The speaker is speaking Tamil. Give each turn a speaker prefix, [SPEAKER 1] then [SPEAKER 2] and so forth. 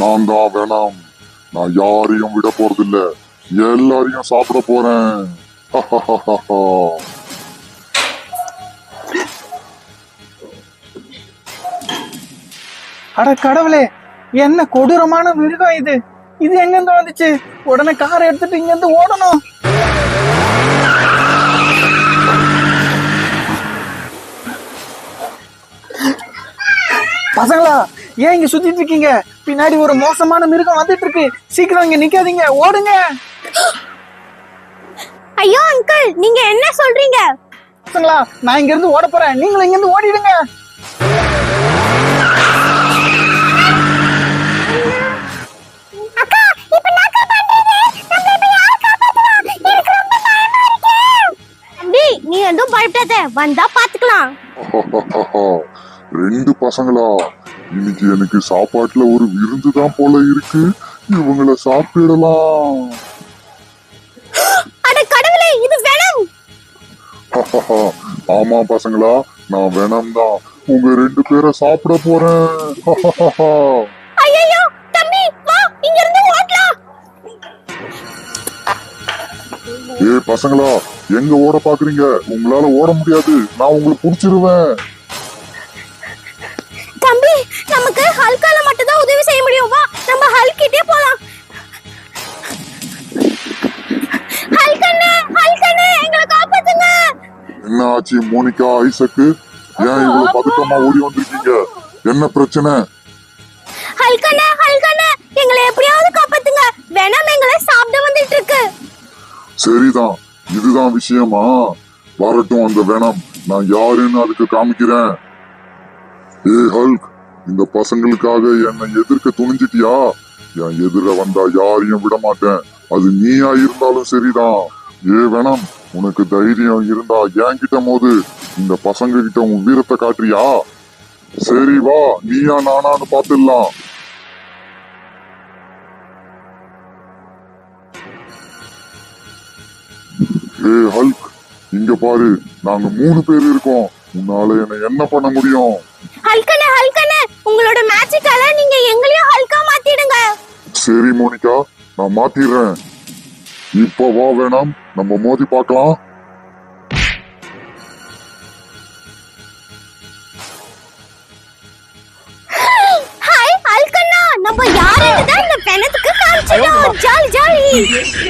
[SPEAKER 1] நான் தான் வேணாம் நான் யாரையும் விட போறதில்ல. எல்லாரையும் சாப்பிட போறேன்.
[SPEAKER 2] அட கடவுளே என்ன கொடூரமான மிருகம் இது? இது எங்க இருந்து வந்துச்சு? உடனே காரை எடுத்துட்டு இங்க இருந்து ஓடணும். பசங்களா ஏன் இங்க சுத்திட்டு இருக்கீங்க? பின்னாடி ஒரு மோசமான மிருகம் வந்துட்டு இருக்கு. சீக்கிரம் இங்க நிக்காதீங்க. ஓடுங்க.
[SPEAKER 3] ஐயோ அங்கிள் நீங்க என்ன சொல்றீங்க?
[SPEAKER 2] பசங்களா நான் இங்க இருந்து ஓட போறேன். நீங்களும் இங்க இருந்து ஓடிடுங்க.
[SPEAKER 3] அக்கா இப்ப நாக்க பண்றீங்க நம்ம இப்ப யார காப்பாத்தலாம் எனக்கு ரொம்ப பயமா இருக்கு. தம்பி நீ எதுவும் பயப்படாத. வந்தா பாத்துக்கலாம்.
[SPEAKER 1] ரெண்டு பசங்களா? இன்னைக்கு எனக்கு சாப்பாட்டுல ஒரு விருந்து தான் போல இருக்கு. இவங்கள சாப்பிடலாம். ஆமா பசங்களா நான் வேணாம் தான் உங்க ரெண்டு பேரை சாப்பிட போறேன்.
[SPEAKER 3] ஐயோ தம்பி வா இங்க இருந்து ஓடலாம்
[SPEAKER 1] ஏ பசங்களா எங்க ஓட பாக்குறீங்க? உங்களால ஓட முடியாது. நான் உங்களை புடிச்சிருவேன். என்ன ஆச்சு மோனிகா ஐசக்கு? ஏன் இவ்வளவு பதட்டமா ஓடி வந்திருக்கீங்க? என்ன பிரச்சனை?
[SPEAKER 3] ஹல்கண்ணே ஹல்கண்ணே எங்களை எப்படியாவது காப்பாத்துங்க. வெனம் எங்களை சாப்பிட வந்துட்டு இருக்கு.
[SPEAKER 1] சரிதான். இதுதான் விஷயமா? வரட்டும் அந்த வேணாம். நான் யாருன்னு அதுக்கு காமிக்கிறேன். ஏ ஹல்க் இந்த பசங்களுக்காக என்னை எதிர்க்க துணிஞ்சிட்டியா? என் எதிர வந்தா யாரையும் விட மாட்டேன். அது நீயா இருந்தாலும் சரிதான். ஏ வேணாம். உனக்கு தைரியம் இருந்தா என்கிட்ட போது இந்த பசங்க கிட்ட உன் வீரத்தை காட்டுறியா? சரி வா நீயா நானான்னு பாத்துடலாம். ஏ ஹல்க் இங்க பாரு நாங்க மூணு பேர் இருக்கோம். உன்னால என்ன என்ன பண்ண முடியும்?
[SPEAKER 3] ஹல்கண்ணே ஹல்கண்ணே உங்களோட மேஜிக்கால நீங்க எங்களையும் ஹல்கா மாத்திடுங்க.
[SPEAKER 1] சரி மோனிகா நான் மாத்திடுறேன். இப்ப வா வேணாம். நம்ம மோதி பார்க்கலாம்.
[SPEAKER 3] நம்ம யாருன்னு தான் இந்த பெணத்துக்கு காமிச்சிட்டோம் ஜாலி ஜாலி.